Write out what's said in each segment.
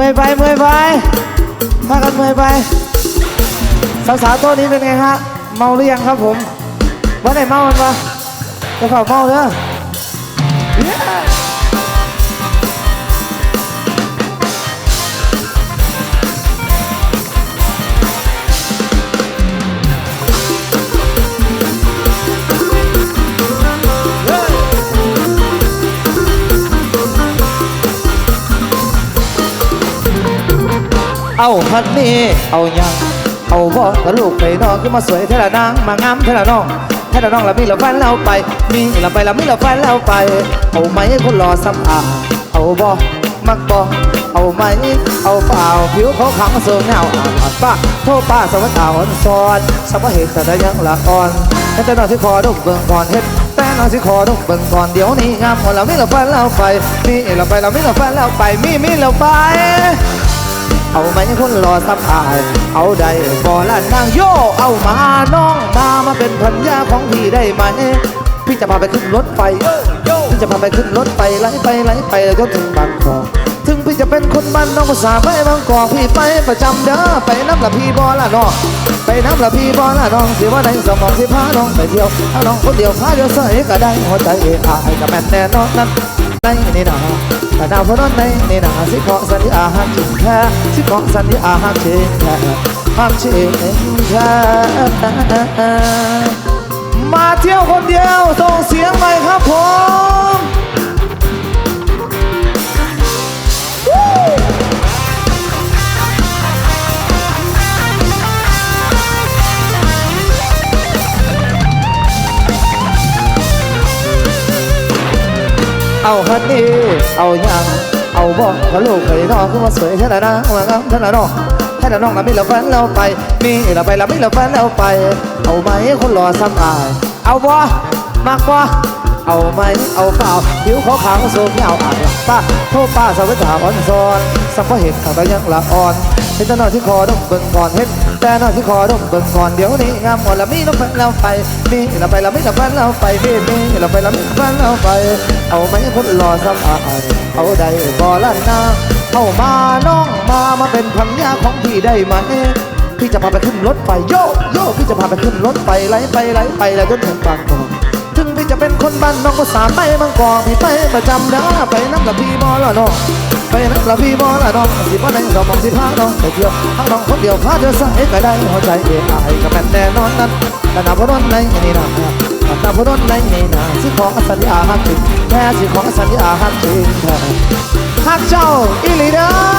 วยไปเมื่อยไปพากันเมื่อยไป สาวๆโตัวนี้เป็นไงฮะ เมาหรือยังครับผมวันไหนเมามันวะจะเผาเมาเด้อ เอาพันนี้เอายังเอาบ่กระลูกไปนอนขึ้นมาสวยเท่าละนางมางามเท่าละน้องเท่าละน้องละมีละฟันแล้วไป มีละไปละมีละฟันแล้วไป เอาไหมคนรอซ้ำอาเอาบ่มักบ่เอาไหมเอาเปล่าผิวเขาขาวเสือเงาอ่านป้าโทษป้าสวัสดิ์อ่อนซอนสมเหตุแต่ยังละอ่อนแต่นอนที่คอดุกเบิ่งก่อนเฮ็ดแต่นอนที่คอดุกเบิ่งก่อนเดี๋ยวนี้งามหมดละมีละฟันแล้วไปมีละไปละมีละฟันแล้วไปมีมีละไป เอาไหมคนรอสับอาย เอาได้บ่ละนางโยเอามาน้องมามาเป็นพันยาของพี่ได้ไหม พี่จะพาไปขึ้นรถไฟพี่จะพาไปขึ้นรถไฟไหลไปไหลไปแล้วก็ถึงบางกอกถึงพี่จะเป็นคนบ้านน้องภาษาไปบางกอกพี่ไปประจำเด้อไปน้ำละพี่บอละน้องไปน้ำละพี่บอละน้องสิว่าในสมองที่พาน้องไปเที่ยวถ้าน้องคนเดียวพาเดียวใส่ก็ได้หัวใจเออายกับแม่แน่นอนนั้น ในนี่นาแต่ดาวพนนในนี่นาสิขอสัญญาหักจริงแท้สิขอสัญญาหักจริงแท้หักจริงแท้มาเที่ยวคนเดียวส่งเสียงหม่ครับผม เอาฮันนี่เอาอยังเอาบอกกับลูกเคยนอนขึ้นมาสวยแค่ไหนนะว่างามแค่ไหนน้องแค่ไหนน้องละมีละแฟนแล้วไป มีละไปละมีละแฟนแล้วไป เอาไหมคนรอซ้ำอาย เอาบ่มากบ่เอาไหมเอาเปล่าผิวขาวขาวสูงยาวอ่านหลังป้าโทษป้าสาวสาวอ่อนซอนสัมพเห็นเขาก็ยังละอ่อน เห็นแต่นอนที่คอต้องเบิ่งก่อนเห็นแต่หน่อนที่คอต้องเบิ่งก่อนเดี๋ยวนี้งามหมดละมีละแฟนแล้วไปมีละไปละมีละแฟนแล้วไปมีมีละไปละมีละแฟนแล้วไป เอาไหมคนรอซ้ำอายเอาได้บ่ละนาเอามาน้องมามาเป็นพันยาของพี่ได้ไหมพี่จะพาไปขึ้นรถไฟโยโยพี่จะพาไปขึ้นรถไฟไหลไปไหลไปแล้วจนถึงบางกอกถึงพี่จะเป็นคนบ้านน้องก็สามไปบางกอกพี่ไปประจำนะไปน้ำกับพี่บอละน้อง ไปน้ำกับพี่บอละน้องสิบ่ได้ดอกมองสิพาน้องไปเที่ยวทั้งน้องคนเดียวพาเธอสั่งก็ได้หัวใจเอ๋อายก็แม่แน่นอนนั้นแต่นาพนนในนี่นะแต่นาพนนในนี่นะสิของสัญญาหักจริงแค่สิของสัญญาหักจริงแท้หักเจ้าอีลีเด้อ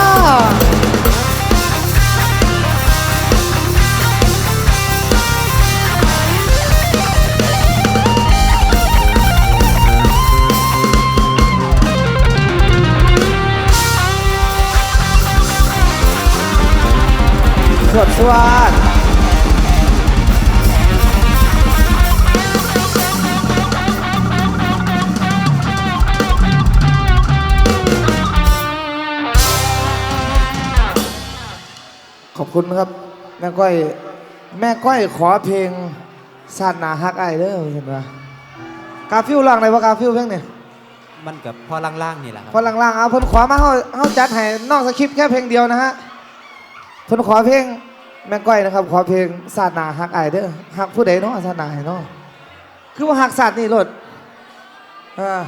ดสวัสดขอบคุณครับ แม่ก้อย แม่ก้อยขอเพลงสาดนาฮักไอเด้อเห็นปะกาฟิวร้องอะไรวะกาฟิวเพลงเนี่ยมันกับพอล่างๆนี่แหละครับ พอล่างๆเอาเพิ่นขอมาเฮาเฮาจัดให้นอกสคริปต์แค่เพลงเดียวนะฮะเพิ่นขอเพลง แม่ก้อยนะครับ ขอเพลงศาสนาหักไอเด้อหักผู้ใดเนาะศาสนาเนาะคือว่าหักศาสตร์นี่โลดอ่า